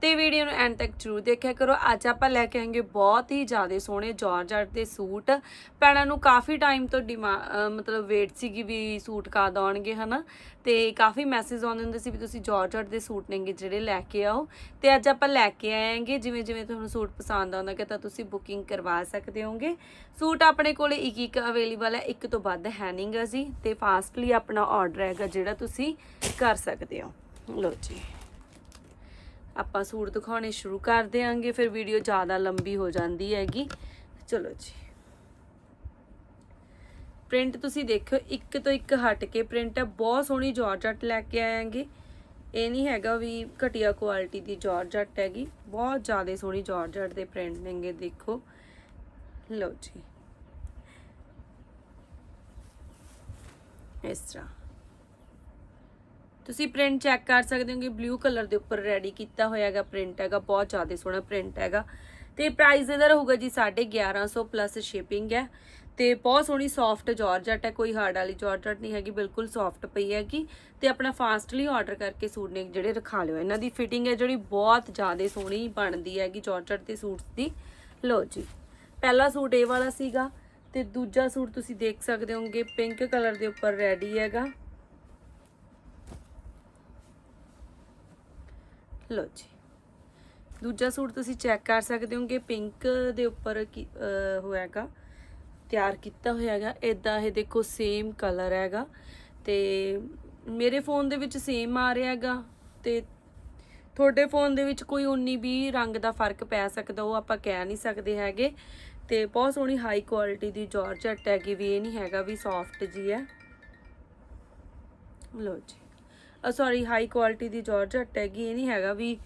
ਤੇ ਵੀਡੀਓ ਨੂੰ ਐਂਡ ਤੱਕ ਜਰੂਰ ਦੇਖਿਆ ਕਰੋ। ਅੱਜ ਆਪਾਂ ਲੈ ਕੇ ਆਏਗੇ ਬਹੁਤ ਹੀ ਜ਼ਿਆਦਾ ਸੋਹਣੇ ਜਾਰਜਟ ਦੇ ਸੂਟ। ਪੈਣਾ ਨੂੰ ਕਾਫੀ ਟਾਈਮ ਤੋਂ ਡਿਮਾ- ਮਤਲਬ ਵੇਟ ਸੀਗੀ ਵੀ ਸੂਟ ਕਦ ਆਉਣਗੇ, ਹਨਾ? ਤੇ ਕਾਫੀ ਮੈਸੇਜ ਆਉਂਦੇ ਹੁੰਦੇ ਸੀ ਵੀ ਤੁਸੀਂ ਜਾਰਜਟ ਦੇ ਸੂਟ ਨੇਗੇ ਜਿਹੜੇ ਲੈ ਕੇ ਆਓ। ਤੇ ਅੱਜ ਆਪਾਂ ਲੈ ਕੇ ਆਏਗੇ, ਜਿਵੇਂ ਜਿਵੇਂ ਤੁਹਾਨੂੰ ਸੂਟ ਪਸੰਦ ਆਉਂਦਾ ਕਿ ਤਾਂ ਤੁਸੀਂ ਬੁਕਿੰਗ ਕਰਵਾ ਸਕਦੇ ਹੋਗੇ। ਸੂਟ ਆਪਣੇ ਕੋਲੇ ਇੱਕ ਇੱਕ ਅਵੇਲੇਬਲ ਹੈ, ਇੱਕ ਤੋਂ ਵੱਧ ਹੈ ਨਹੀਂਗਾ ਜੀ। ਤੇ ਫਾਸਟਲੀ ਆਪਣਾ ਆਰਡਰ ਹੈਗਾ ਜਿਹੜਾ ਤੁਸੀਂ ਕਰ ਸਕਦੇ ਹੋ। ਲੋ ਜੀ। ਆਪਾਂ ਸੂਟ ਦਿਖਾਉਣੇ ਸ਼ੁਰੂ ਕਰ ਦਿਆਂਗੇ, ਫਿਰ ਵੀਡੀਓ ਜ਼ਿਆਦਾ ਲੰਬੀ ਹੋ ਜਾਂਦੀ ਹੈਗੀ। ਚਲੋ ਜੀ। ਪ੍ਰਿੰਟ ਤੁਸੀਂ ਦੇਖਿਓ, ਇੱਕ ਤੋਂ ਇੱਕ ਹਟ ਕੇ ਪ੍ਰਿੰਟ ਹੈ। ਬਹੁਤ ਸੋਹਣੀ ਜਾਰਜਟ ਲੈ ਕੇ ਆਏਗੇ ਇਹ ਨਹੀਂ ਹੈਗਾ ਵੀ ਘਟੀਆ ਕੁਆਲਿਟੀ ਦੀ ਜਾਰਜਟ ਹੈਗੀ। ਬਹੁਤ ਜ਼ਿਆਦਾ ਸੋਹਣੀ ਜਾਰਜਟ ਦੇ ਪ੍ਰਿੰਟ ਨੇਗੇ, ਦੇਖੋ। ਲਓ ਜੀ। ਇਸ ਤਰ੍ਹਾਂ। ਤੁਸੀਂ ਪ੍ਰਿੰਟ ਚੈੱਕ ਕਰ ਸਕਦੇ ਹੋ ਕਿ ਬਲੂ ਕਲਰ ਦੇ ਉੱਪਰ ਰੈਡੀ ਕੀਤਾ ਹੋਇਆ ਹੈਗਾ ਪ੍ਰਿੰਟ ਹੈਗਾ, ਬਹੁਤ ਜ਼ਿਆਦਾ ਸੋਹਣਾ ਪ੍ਰਿੰਟ ਹੈਗਾ। ਤੇ ਪ੍ਰਾਈਸ ਇਹਦਾ ਰਹੂਗਾ ਜੀ 1150 ਪਲੱਸ ਸ਼ਿਪਿੰਗ ਹੈ। ਤੇ ਬਹੁਤ ਸੋਹਣੀ ਸੌਫਟ ਜਾਰਜਟ ਹੈ, ਕੋਈ ਹਾਰਡ ਵਾਲੀ ਜਾਰਜਟ ਨਹੀਂ ਹੈਗੀ, ਬਿਲਕੁਲ ਸੌਫਟ ਪਈ ਹੈਗੀ। ਤੇ ਆਪਣਾ ਫਾਸਟਲੀ ਆਰਡਰ ਕਰਕੇ ਸੂਟ ਨੇ ਜਿਹੜੇ ਰਖਾ ਲਿਓ। ਇਹਨਾਂ ਦੀ ਫਿਟਿੰਗ ਹੈ ਜਿਹੜੀ ਬਹੁਤ ਜ਼ਿਆਦਾ ਸੋਹਣੀ ਬਣਦੀ ਹੈਗੀ ਜਾਰਜਟ ਦੇ ਸੂਟਸ ਦੀ। ਲੋ ਜੀ, ਪਹਿਲਾ ਸੂਟ ਇਹ ਵਾਲਾ ਸੀਗਾ ਤੇ ਦੂਜਾ ਸੂਟ ਤੁਸੀਂ ਦੇਖ ਸਕਦੇ ਹੋਗੇ ਪਿੰਕ ਕਲਰ ਦੇ ਉੱਪਰ ਰੈਡੀ ਹੈਗਾ। ਲਓ ਜੀ। ਦੂਜਾ ਸੂਟ ਤੁਸੀਂ ਚੈੱਕ ਕਰ ਸਕਦੇ ਹੋਗੇ, ਪਿੰਕ ਦੇ ਉੱਪਰ ਕੀ- ਅਹ, ਹੋਇਆਗਾ, ਤਿਆਰ ਕੀਤਾ ਹੋਇਆ ਹੈਗਾ ਇਦਾਂ ਇਹ ਦੇਖੋ ਸੇਮ ਕਲਰ ਹੈਗਾ ਤੇ ਮੇਰੇ ਫੋਨ ਦੇ ਵਿੱਚ ਸੇਮ ਆ ਰਿਹਾ ਹੈਗਾ ਤੇ ਤੁਹਾਡੇ ਫੋਨ ਦੇ ਵਿੱਚ ਕੋਈ 19 20 ਰੰਗ ਦਾ ਫ਼ਰਕ ਪੈ ਸਕਦਾ, ਉਹ ਆਪਾਂ ਕਹਿ ਨਹੀਂ ਸਕਦੇ ਹੈਗੇ। ਤੇ ਬਹੁਤ ਸੋਹਣੀ ਹਾਈ ਕੁਆਲਿਟੀ ਦੀ ਜਾਰਜਟ ਹੈਗੀ ਵੀ, ਇਹ ਨਹੀਂ ਹੈਗਾ ਵੀ ਸੌਫਟ ਜੀ ਹੈ। ਲੋ ਜੀ। ਸੌਰੀ ਹਾਈ ਕੁਆਲਿਟੀ ਦੀ ਜਾਰਜਟ ਹੈਗੀ, ਇਹ ਨਹੀਂ ਹੈਗਾ ਵੀ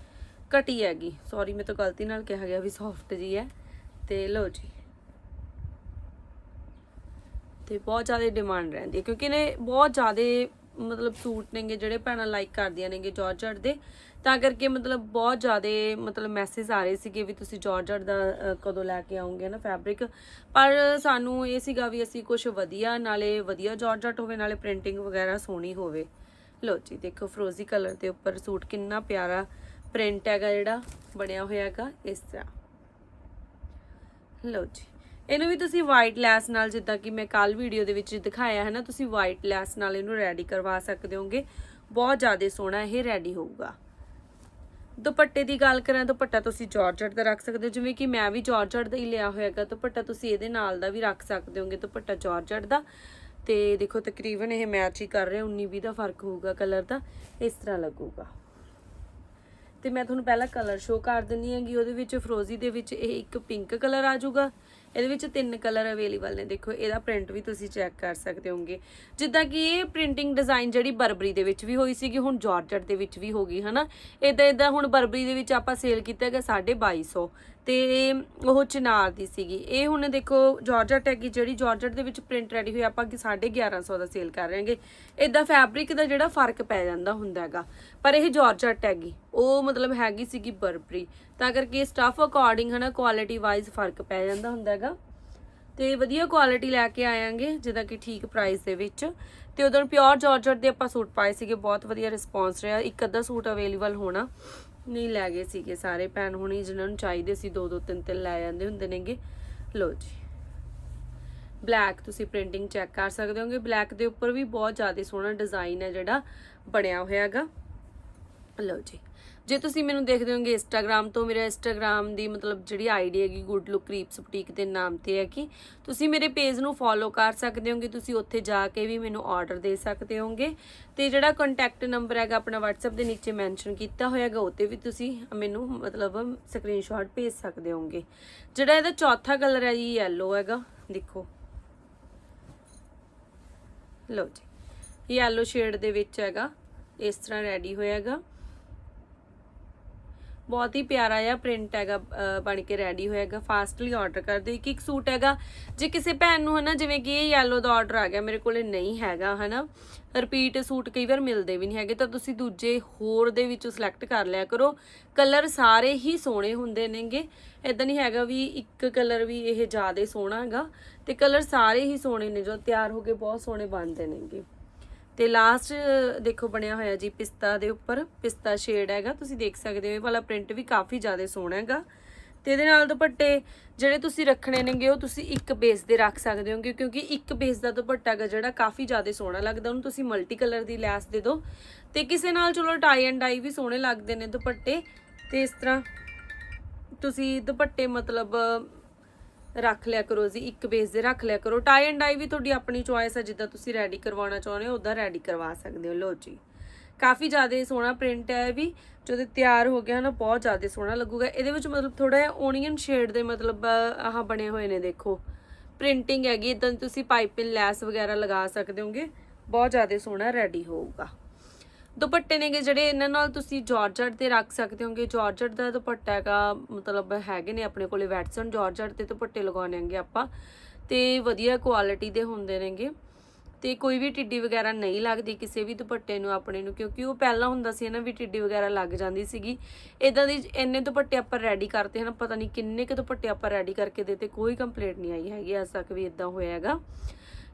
ਘਟੀ ਹੈਗੀ। ਸੌਰੀ ਮੈਂ ਤਾਂ ਗਲਤੀ ਨਾਲ ਕਿਹਾ ਗਿਆ ਵੀ ਸੌਫਟ ਜੀ ਹੈ। ਤੇ ਲਓ ਜੀ। ਤੇ ਬਹੁਤ ਜ਼ਿਆਦਾ ਡਿਮਾਂਡ ਰਹਿੰਦੀ ਹੈ, ਕਿਉਂਕਿ ਨੇ ਬਹੁਤ ਜ਼ਿਆਦਾ ਮਤਲਬ ਸੂਟ ਨੇਗੇ ਜਿਹੜੇ ਭੈਣਾਂ ਲਾਈਕ ਕਰਦੀਆਂ ਨੇਗੇ ਜਾਰਜਟ ਦੇ। ਤਾਂ ਕਰਕੇ ਮਤਲਬ ਬਹੁਤ ਜ਼ਿਆਦਾ ਮਤਲਬ ਮੈਸੇਜ ਆ ਰਹੇ ਸੀਗੇ ਵੀ ਤੁਸੀਂ ਜਾਰਜਟ ਦਾ ਕਦੋਂ ਲੈ ਕੇ ਆਉਂਗੇ ਨਾ ਫੈਬਰਿਕ ਪਰ ਸਾਨੂੰ ਇਹ ਸੀਗਾ ਵੀ ਅਸੀਂ ਕੁਝ ਵਧੀਆ, ਨਾਲੇ ਵਧੀਆ ਜਾਰਜਟ ਹੋਵੇ, ਨਾਲੇ ਪ੍ਰਿੰਟਿੰਗ ਵਗੈਰਾ ਸੋਹਣੀ ਹੋਵੇ। ਲੋ ਜੀ, ਦੇਖੋ ਫਰੋਜ਼ੀ ਕਲਰ ਦੇ ਉੱਪਰ ਸੂਟ ਕਿੰਨਾ ਪਿਆਰਾ ਪ੍ਰਿੰਟ ਹੈਗਾ ਜਿਹੜਾ, ਬਣਿਆ ਹੋਇਆ ਹੈਗਾ, ਇਸ ਤਰ੍ਹਾਂ। ਲਓ ਜੀ, ਇਹਨੂੰ ਵੀ ਤੁਸੀਂ ਵਾਈਟ ਲੈਸ ਨਾਲ, ਜਿੱਦਾਂ ਕਿ ਮੈਂ ਕੱਲ ਵੀਡੀਓ ਦੇ ਵਿੱਚ ਦਿਖਾਇਆ ਹੈ ਨਾ, ਤੁਸੀਂ ਵਾਈਟ ਲੈਸ ਨਾਲ ਇਹਨੂੰ ਰੈਡੀ ਕਰਵਾ ਸਕਦੇ ਹੋਗੇ। ਬਹੁਤ ਜ਼ਿਆਦਾ ਸੋਹਣਾ ਇਹ ਰੈਡੀ ਹੋਊਗਾ। ਦੁਪੱਟੇ ਦੀ ਗੱਲ ਕਰਾਂ, ਦੁਪੱਟਾ ਤੁਸੀਂ ਜਾਰਜਟ ਦਾ ਰੱਖ ਸਕਦੇ ਹੋ, ਜਿਵੇਂ ਕਿ ਮੈਂ ਵੀ ਜਾਰਜਟ ਦਾ ਹੀ ਲਿਆ ਹੋਇਆਗਾ ਦੁਪੱਟਾ ਤੁਸੀਂ ਇਹਦੇ ਨਾਲ ਦਾ ਵੀ ਰੱਖ ਸਕਦੇ ਹੋਗੇ, ਦੁਪੱਟਾ ਜਾਰਜਟ ਦਾ। ਤੇ ਦੇਖੋ ਤਕਰੀਬਨ ਇਹ ਮੈਚ ਹੀ ਕਰ ਰਿਹਾ 19 20 ਦਾ ਫ਼ਰਕ ਹੋਊਗਾ ਕਲਰ ਦਾ, ਇਸ ਤਰ੍ਹਾਂ ਲੱਗੂਗਾ। ਤੇ ਮੈਂ ਤੁਹਾਨੂੰ ਪਹਿਲਾਂ ਕਲਰ ਸ਼ੋ ਕਰ ਦਿੰਦੀ ਹਾਂਗੀ, ਉਹਦੇ ਵਿੱਚ ਫਰੋਜ਼ੀ ਦੇ ਵਿੱਚ ਇਹ ਇੱਕ ਪਿੰਕ ਕਲਰ ਆ ਜਾਊਗਾ ਇਹਦੇ ਵਿੱਚ ਤਿੰਨ ਕਲਰ ਅਵੇਲੇਬਲ ਨੇ। ਦੇਖੋ, ਇਹਦਾ ਪ੍ਰਿੰਟ ਵੀ ਤੁਸੀਂ ਚੈੱਕ ਕਰ ਸਕਦੇ ਹੋਗੇ ਜਿੱਦਾਂ ਕਿ ਇਹ ਪ੍ਰਿੰਟਿੰਗ ਡਿਜ਼ਾਈਨ ਜਿਹੜੀ ਬਰਬਰੀ ਦੇ ਵਿੱਚ ਵੀ ਹੋਈ ਸੀਗੀ, ਹੁਣ ਜਾਰਜਟ ਦੇ ਵਿੱਚ ਵੀ ਹੋ ਗਈ, ਹਨਾ? ਇਦਾਂ ਇਦਾਂ ਹੁਣ ਬਰਬਰੀ ਦੇ ਵਿੱਚ ਆਪਾਂ ਸੇਲ ਕੀਤਾ ਹੈਗਾ 2250 ਤੇ ਉਹ ਚਨਾਰ ਦੀ ਸੀਗੀ। ਇਹ ਹੁਣ ਦੇਖੋ, ਜਾਰਜਟ ਹੈਗੀ, ਜਿਹੜੀ ਜਾਰਜਟ ਦੇ ਵਿੱਚ ਪ੍ਰਿੰਟ ਰੈਡੀ ਹੋਈ, ਆਪਾਂ ਕਿ 1150 ਦਾ ਸੇਲ ਕਰ ਰਹੇ ਹਾਂਗੇ। ਇਦਾਂ ਫੈਬਰਿਕ ਦਾ ਜਿਹੜਾ ਫ਼ਰਕ ਪੈ ਜਾਂਦਾ ਹੁੰਦਾ ਹੈਗਾ। ਪਰ ਇਹ ਜਾਰਜਟ ਹੈਗੀ। ਉਹ ਮਤਲਬ ਹੈਗੀ ਸੀਗੀ ਬਰਬਰੀ। ਤਾਂ ਕਰਕੇ ਸਟਫ ਅਕੋਰਡਿੰਗ ਹਨਾ ਕੁਆਲਿਟੀ ਵਾਈਜ਼ ਫ਼ਰਕ ਪੈ ਜਾਂਦਾ ਹੁੰਦਾ ਹੈਗਾ। ਤੇ ਵਧੀਆ ਕੁਆਲਿਟੀ ਲੈ ਕੇ ਆਵਾਂਗੇ ਜਿੱਦਾਂ ਕਿ ਠੀਕ ਪ੍ਰਾਈਸ ਦੇ ਵਿੱਚ। ਤੇ ਉਦੋਂ ਪਿਓਰ ਜਾਰਜਟ ਦੇ ਆਪਾਂ ਸੂਟ ਪਾਏ ਸੀਗੇ, ਬਹੁਤ ਵਧੀਆ ਰਿਸਪੌਂਸ ਰਿਹਾ। ਇੱਕ ਅੱਧਾ ਸੂਟ ਅਵੇਲੇਬਲ ਹੋਣਾ, ਨਹੀਂ ਲੈ ਗਏ ਸੀਗੇ ਸਾਰੇ ਭੈਣ ਹੁਣੀ, ਜਿਨ੍ਹਾਂ ਨੂੰ ਚਾਹੀਦੇ ਸੀ ਦੋ ਦੋ ਤਿੰਨ ਤਿੰਨ ਲੈ ਜਾਂਦੇ ਹੁੰਦੇ ਨੇਗੇ। ਲੋ ਜੀ। ਬਲੈਕ ਤੁਸੀਂ ਪ੍ਰਿੰਟਿੰਗ ਚੈੱਕ ਕਰ ਸਕਦੇ ਹੋਗੇ। ਬਲੈਕ ਦੇ ਉੱਪਰ ਵੀ ਬਹੁਤ ਜ਼ਿਆਦਾ ਸੋਹਣਾ ਡਿਜ਼ਾਈਨ ਹੈ ਜਿਹੜਾ ਬਣਿਆ ਹੋਇਆ ਹੈਗਾ। ਲਓ ਜੀ। ਜੇ ਤੁਸੀਂ ਮੈਨੂੰ ਦੇਖਦੇ ਹੋਗੇ ਇੰਸਟਾਗ੍ਰam ਤੋਂ, ਮੇਰਾ ਇੰਸਟਾਗ੍ਰam ਦੀ ਮਤਲਬ ਜਿਹੜੀ ਆਈਡੀ ਹੈਗੀ ਗੁੱਡ ਲੁੱਕ ਕ੍ਰੀਪਸ ਬੁਟੀਕ ਦੇ ਨਾਮ ਤੇ ਹੈ ਕਿ ਤੁਸੀਂ ਮੇਰੇ ਪੇਜ ਨੂੰ ਫੋਲੋ ਕਰ ਸਕਦੇ ਹੋਗੇ ਤੁਸੀਂ ਉੱਥੇ ਜਾ ਕੇ ਵੀ ਮੈਨੂੰ ਆਰਡਰ ਦੇ ਸਕਦੇ ਹੋਗੇ ਤੇ ਜਿਹੜਾ ਕੰਟੈਕਟ ਨੰਬਰ ਹੈਗਾ ਆਪਣਾ WhatsApp ਦੇ ਨੀਚੇ ਮੈਂਸ਼ਨ ਕੀਤਾ ਹੋਇਆ ਹੋਇਆਗਾ ਉੱਤੇ ਵੀ ਤੁਸੀਂ ਮੈਨੂੰ ਮਤਲਬ ਸਕਰੀਨਸ਼ਾਟ ਭੇਜ ਸਕਦੇ ਹੋਗੇ ਜਿਹੜਾ ਇਹਦਾ ਚੌਥਾ ਕਲਰ ਹੈ ਜੀ ਯੈਲੋ ਹੈਗਾ, ਦੇਖੋ। ਲਓ ਜੀ ਯੈਲੋ ਸ਼ੇਡ ਦੇ ਵਿੱਚ ਹੈਗਾ, ਇਸ ਤਰ੍ਹਾਂ ਰੈਡੀ ਹੋਇਆ ਹੋਇਆਗਾ ਬਹੁਤ ਹੀ ਪਿਆਰਾ ਜਿਹਾ ਪ੍ਰਿੰਟ ਹੈਗਾ ਬਣ ਕੇ ਰੈਡੀ ਹੋਇਆਗਾ ਫਾਸਟਲੀ ਆਰਡਰ ਕਰ ਦਿਓ। ਇੱਕ ਇੱਕ ਸੂਟ ਹੈਗਾ, ਜੇ ਕਿਸੇ ਭੈਣ ਨੂੰ ਹਨਾ, ਜਿਵੇਂ ਕਿ ਇਹ ਯੈਲੋ ਦਾ ਆਰਡਰ ਆ ਗਿਆ, ਮੇਰੇ ਕੋਲੇ ਨਹੀਂ ਹੈਗਾ, ਹਨਾ। ਰਿਪੀਟ ਸੂਟ ਕਈ ਵਾਰ ਮਿਲਦੇ ਵੀ ਨਹੀਂ ਹੈਗੇ, ਤਾਂ ਤੁਸੀਂ ਦੂਜੇ ਹੋਰ ਦੇ ਵਿੱਚੋਂ ਸਿਲੈਕਟ ਕਰ ਲਿਆ ਕਰੋ। ਕਲਰ ਸਾਰੇ ਹੀ ਸੋਹਣੇ ਹੁੰਦੇ ਨੇਗੇ। ਇਦਾਂ ਨਹੀਂ ਹੈਗਾ ਵੀ ਇੱਕ ਕਲਰ ਵੀ ਇਹ ਜ਼ਿਆਦਾ ਸੋਹਣਾ ਹੈਗਾ, ਤੇ ਕਲਰ ਸਾਰੇ ਹੀ ਸੋਹਣੇ ਨੇ, ਜੋ ਤਿਆਰ ਹੋ ਕੇ ਬਹੁਤ ਸੋਹਣੇ ਬਣਦੇ ਨੇਗੇ। ਤੇ ਲਾਸਟ ਦੇਖੋ ਬਣਿਆ ਹੋਇਆ ਜੀ ਪਿਸਤਾ ਦੇ ਉੱਪਰ, ਪਿਸਤਾ ਸ਼ੇਡ ਹੈਗਾ, ਤੁਸੀਂ ਦੇਖ ਸਕਦੇ ਹੋ, ਇਹ ਵਾਲਾ ਪ੍ਰਿੰਟ ਵੀ ਕਾਫੀ ਜ਼ਿਆਦਾ ਸੋਹਣਾ ਹੈਗਾ। ਤੇ ਇਹਦੇ ਨਾਲ ਦੁਪੱਟੇ ਜਿਹੜੇ ਤੁਸੀਂ ਰੱਖਣੇ ਨੇਗੇ, ਉਹ ਤੁਸੀਂ ਇੱਕ ਬੇਸ ਦੇ ਰੱਖ ਸਕਦੇ ਹੋਗੇ, ਕਿਉਂਕਿ ਇੱਕ ਬੇਸ ਦਾ ਦੁਪੱਟਾ ਹੈਗਾ ਜਿਹੜਾ ਕਾਫੀ ਜ਼ਿਆਦਾ ਸੋਹਣਾ ਲੱਗਦਾ, ਉਹਨੂੰ ਤੁਸੀਂ ਮਲਟੀ ਕਲਰ ਦੀ ਲੈਸ ਦੇ ਦਿਓ। ਤੇ ਕਿਸੇ ਨਾਲ ਚਲੋ ਟਾਈ ਐਂਡ ਡਾਈ ਵੀ ਸੋਹਣੇ ਲੱਗਦੇ ਨੇ ਦੁਪੱਟੇ, ਤੇ ਇਸ ਤਰ੍ਹਾਂ ਤੁਸੀਂ ਦੁਪੱਟੇ ਮਤਲਬ ਰੱਖ ਲਿਆ ਕਰੋ ਜੀ, ਇੱਕ ਬੇਸ ਦੇ ਰੱਖ ਲਿਆ ਕਰੋ। ਟਾਈ ਐਂਡ ਡਾਈ ਵੀ ਤੁਹਾਡੀ ਆਪਣੀ ਚੁਆਇਸ ਹੈ ਜਿੱਦਾਂ ਤੁਸੀਂ ਰੈਡੀ ਕਰਵਾਉਣਾ ਚਾਹੁੰਦੇ ਹੋ ਉਦਾਂ ਰੈਡੀ ਕਰਵਾ ਸਕਦੇ ਹੋ। ਲੋ ਜੀ, ਕਾਫੀ ਜ਼ਿਆਦਾ ਸੋਹਣਾ ਪ੍ਰਿੰਟ ਹੈ ਇਹ ਵੀ ਜਦੋਂ ਤਿਆਰ ਹੋ ਗਿਆ ਨਾ, ਬਹੁਤ ਜ਼ਿਆਦਾ ਸੋਹਣਾ ਲੱਗੂਗਾ। ਇਹਦੇ ਵਿੱਚ ਮਤਲਬ ਥੋੜਾ ਜਿਹਾ ਓਨੀਅਨ ਸ਼ੇਡ ਦੇ ਮਤਲਬ ਆਹ ਬਣੇ ਹੋਏ ਨੇ, ਦੇਖੋ। ਪ੍ਰਿੰਟਿੰਗ ਹੈਗੀ ਇਦਾਂ ਤੁਸੀਂ ਪਾਈਪਿੰਗ ਲੈਸ ਵਗੈਰਾ ਲਗਾ ਸਕਦੇ ਹੋਗੇ। ਬਹੁਤ ਜ਼ਿਆਦਾ ਸੋਹਣਾ ਰੈਡੀ ਹੋਊਗਾ। ਦੁਪੱਟੇ ਨੇਗੇ ਜਿਹੜੇ ਇਹਨਾਂ ਨਾਲ ਤੁਸੀਂ ਜਾਰਜਟ ਤੇ ਰੱਖ ਸਕਦੇ ਹੋਗੇ। ਜਾਰਜਟ ਦਾ ਦੁਪੱਟਾ ਹੈਗਾ, ਮਤਲਬ ਹੈਗੇ ਨੇ ਆਪਣੇ ਕੋਲੇ ਵੈਟਸਨ। ਜਾਰਜਟ ਤੇ ਦੁਪੱਟੇ ਲਗਾਉਣੇ ਹੈਗੇ ਆਪਾਂ। ਤੇ ਵਧੀਆ ਕੁਆਲਿਟੀ ਦੇ ਹੁੰਦੇ ਨੇਗੇ। ਤੇ ਕੋਈ ਵੀ ਟਿੱਡੀ ਵਗੈਰਾ ਨਹੀਂ ਲੱਗਦੀ ਕਿਸੇ ਵੀ ਦੁਪੱਟੇ ਨੂੰ, ਆਪਣੇ ਨੂੰ, ਕਿਉਂਕਿ ਉਹ ਪਹਿਲਾਂ ਹੁੰਦਾ ਸੀ ਨਾ ਵੀ ਟਿੱਡੀ ਵਗੈਰਾ ਲੱਗ ਜਾਂਦੀ ਸੀਗੀ। ਇਦਾਂ ਦੀ ਇੰਨੇ ਦੁਪੱਟੇ ਆਪਾਂ ਰੈਡੀ ਕਰਤੇ ਹਨ, ਪਤਾ ਨਹੀਂ ਕਿੰਨੇ ਕੁ ਦੁਪੱਟੇ ਆਪਾਂ ਰੈਡੀ ਕਰਕੇ ਦੇਤੇ, ਕੋਈ ਕੰਪਲੇਂਟ ਨਹੀਂ ਆਈ ਹੈਗੀ ਅੱਜ ਤੱਕ ਵੀ ਇਦਾਂ ਹੋਇਆ ਹੈਗਾ।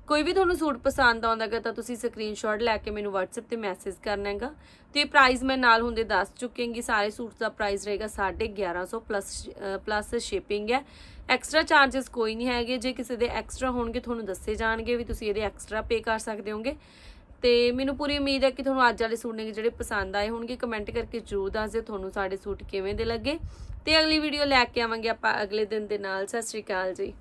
ਕੋਈ ਵੀ ਤੁਹਾਨੂੰ ਸੂਟ ਪਸੰਦ ਆਉਂਦਾ ਹੈਗਾ ਤਾਂ ਤੁਸੀਂ ਸਕਰੀਨਸ਼ਾਟ ਲੈ ਕੇ ਮੈਨੂੰ WhatsApp ਤੇ ਮੈਸੇਜ ਕਰਨਾ ਹੈਗਾ। ਤੇ ਪ੍ਰਾਈਸ ਮੈਂ ਨਾਲ ਹੁੰਦੇ ਦੱਸ ਚੁੱਕੇਂਗੀ, ਸਾਰੇ ਸੂਟਸ ਦਾ ਪ੍ਰਾਈਸ ਰਹੇਗਾ 1150 ਪਲੱਸ ਪਲੱਸ ਸ਼ਿਪਿੰਗ ਹੈ। ਐਕਸਟਰਾ ਚਾਰजेस ਕੋਈ ਨਹੀਂ ਹੈਗੇ, ਜੇ ਕਿਸੇ ਦੇ ਐਕਸਟਰਾ ਹੋਣਗੇ ਤੁਹਾਨੂੰ ਦੱਸੇ ਜਾਣਗੇ ਵੀ ਤੁਸੀਂ ਇਹਦੇ ਐਕਸਟਰਾ ਪੇ ਕਰ ਸਕਦੇ ਹੋਗੇ। ਤੇ ਮੈਨੂੰ ਪੂਰੀ ਉਮੀਦ ਹੈ ਕਿ ਤੁਹਾਨੂੰ ਅੱਜ ਵਾਲੇ ਸੂਟ ਨੇ ਜਿਹੜੇ ਪਸੰਦ ਆਏ ਹੋਣਗੇ ਕਮੈਂਟ ਕਰਕੇ ਜਰੂਰ ਦੱਸ ਦਿਓ ਤੁਹਾਨੂੰ ਸਾਡੇ ਸੂਟ ਕਿਵੇਂ ਦੇ ਲੱਗੇ। ਤੇ ਅਗਲੀ ਵੀਡੀਓ ਲੈ ਕੇ ਆਵਾਂਗੇ ਆਪਾਂ ਅਗਲੇ ਦਿਨ ਦੇ ਨਾਲ। ਸਤਿ ਸ਼੍ਰੀ ਅਕਾਲ ਜੀ।